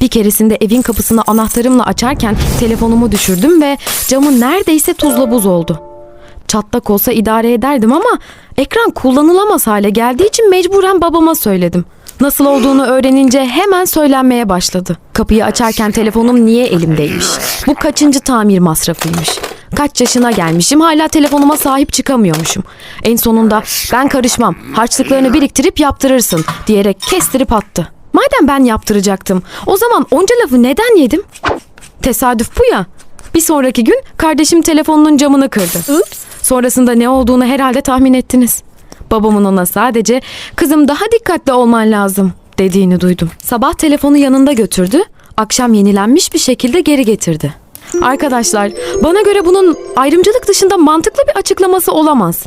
Bir keresinde evin kapısını anahtarımla açarken telefonumu düşürdüm ve camı neredeyse tuzla buz oldu. Çatlak olsa idare ederdim ama ekran kullanılamaz hale geldiği için mecburen babama söyledim. Nasıl olduğunu öğrenince hemen söylenmeye başladı. Kapıyı açarken telefonum niye elimdeymiş? Bu kaçıncı tamir masrafıymış? Kaç yaşına gelmişim hala telefonuma sahip çıkamıyormuşum. En sonunda ben karışmam harçlıklarını biriktirip yaptırırsın diyerek kestirip attı. Madem ben yaptıracaktım o zaman onca lafı neden yedim? Tesadüf bu ya. Bir sonraki gün kardeşim telefonunun camını kırdı. Sonrasında ne olduğunu herhalde tahmin ettiniz. Babamın ona sadece kızım daha dikkatli olman lazım dediğini duydum. Sabah telefonu yanında götürdü, akşam yenilenmiş bir şekilde geri getirdi. Arkadaşlar, bana göre bunun ayrımcılık dışında mantıklı bir açıklaması olamaz.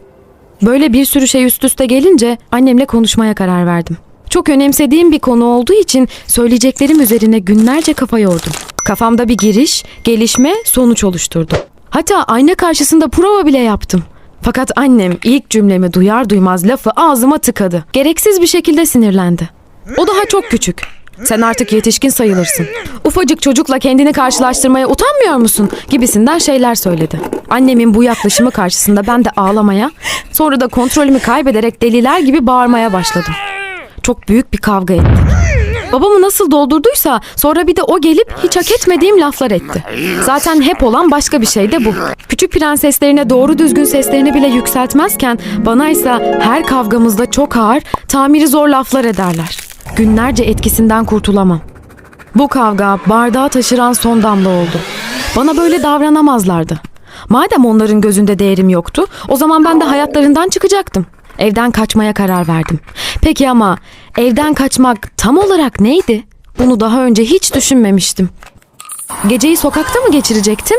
Böyle bir sürü şey üst üste gelince annemle konuşmaya karar verdim. Çok önemsediğim bir konu olduğu için söyleyeceklerim üzerine günlerce kafa yordum. Kafamda bir giriş, gelişme, sonuç oluşturdu. Hatta ayna karşısında prova bile yaptım. Fakat annem ilk cümlemi duyar duymaz lafı ağzıma tıkadı. Gereksiz bir şekilde sinirlendi. O daha çok küçük. Sen artık yetişkin sayılırsın. Ufacık çocukla kendini karşılaştırmaya utanmıyor musun? Gibisinden şeyler söyledi. Annemin bu yaklaşımı karşısında ben de ağlamaya, sonra da kontrolümü kaybederek deliler gibi bağırmaya başladım. Çok büyük bir kavga ettik. Babamı nasıl doldurduysa sonra bir de o gelip hiç hak etmediğim laflar etti. Zaten hep olan başka bir şey de bu. Küçük prenseslerine doğru düzgün seslerini bile yükseltmezken bana ise her kavgamızda çok ağır, tamiri zor laflar ederler. Günlerce etkisinden kurtulamam. Bu kavga bardağı taşıran son damla oldu. Bana böyle davranamazlardı. Madem onların gözünde değerim yoktu, o zaman ben de hayatlarından çıkacaktım. Evden kaçmaya karar verdim. Peki ama evden kaçmak tam olarak neydi? Bunu daha önce hiç düşünmemiştim. Geceyi sokakta mı geçirecektim?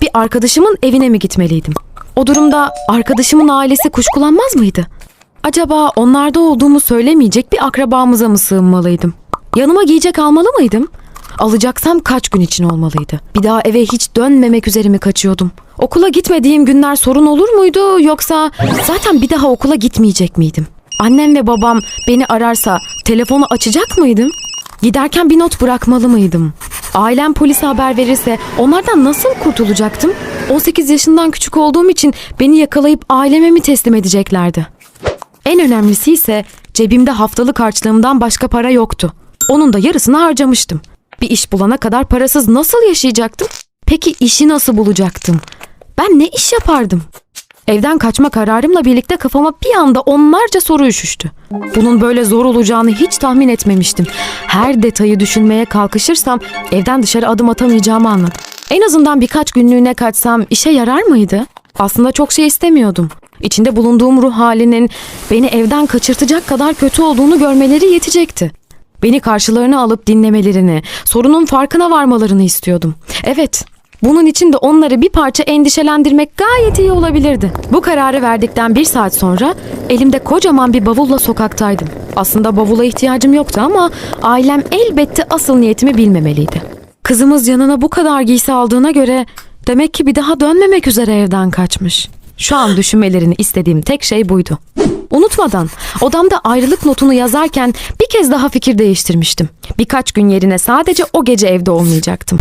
Bir arkadaşımın evine mi gitmeliydim? O durumda arkadaşımın ailesi kuşkulanmaz mıydı? Acaba onlarda olduğumu söylemeyecek bir akrabamıza mı sığınmalıydım? Yanıma giyecek almalı mıydım? Alacaksam kaç gün için olmalıydı? Bir daha eve hiç dönmemek üzere mi kaçıyordum? Okula gitmediğim günler sorun olur muydu yoksa zaten bir daha okula gitmeyecek miydim? Annem ve babam beni ararsa telefonu açacak mıydım? Giderken bir not bırakmalı mıydım? Ailem polise haber verirse onlardan nasıl kurtulacaktım? 18 yaşından küçük olduğum için beni yakalayıp aileme mi teslim edeceklerdi? En önemlisi ise cebimde haftalık harçlığımdan başka para yoktu. Onun da yarısını harcamıştım. Bir iş bulana kadar parasız nasıl yaşayacaktım? Peki işi nasıl bulacaktım? Ben ne iş yapardım? Evden kaçma kararımla birlikte kafama bir anda onlarca soru üşüştü. Bunun böyle zor olacağını hiç tahmin etmemiştim. Her detayı düşünmeye kalkışırsam evden dışarı adım atamayacağımı anladım. En azından birkaç günlüğüne kaçsam işe yarar mıydı? Aslında çok şey istemiyordum. İçinde bulunduğum ruh halinin beni evden kaçırtacak kadar kötü olduğunu görmeleri yetecekti. Beni karşılarına alıp dinlemelerini, sorunun farkına varmalarını istiyordum. Evet, bunun için de onları bir parça endişelendirmek gayet iyi olabilirdi. Bu kararı verdikten bir saat sonra elimde kocaman bir bavulla sokaktaydım. Aslında bavula ihtiyacım yoktu ama ailem elbette asıl niyetimi bilmemeliydi. Kızımız yanına bu kadar giysi aldığına göre demek ki bir daha dönmemek üzere evden kaçmış. Şu an düşünmelerini istediğim tek şey buydu. Unutmadan odamda ayrılık notunu yazarken bir kez daha fikir değiştirmiştim. Birkaç gün yerine sadece o gece evde olmayacaktım.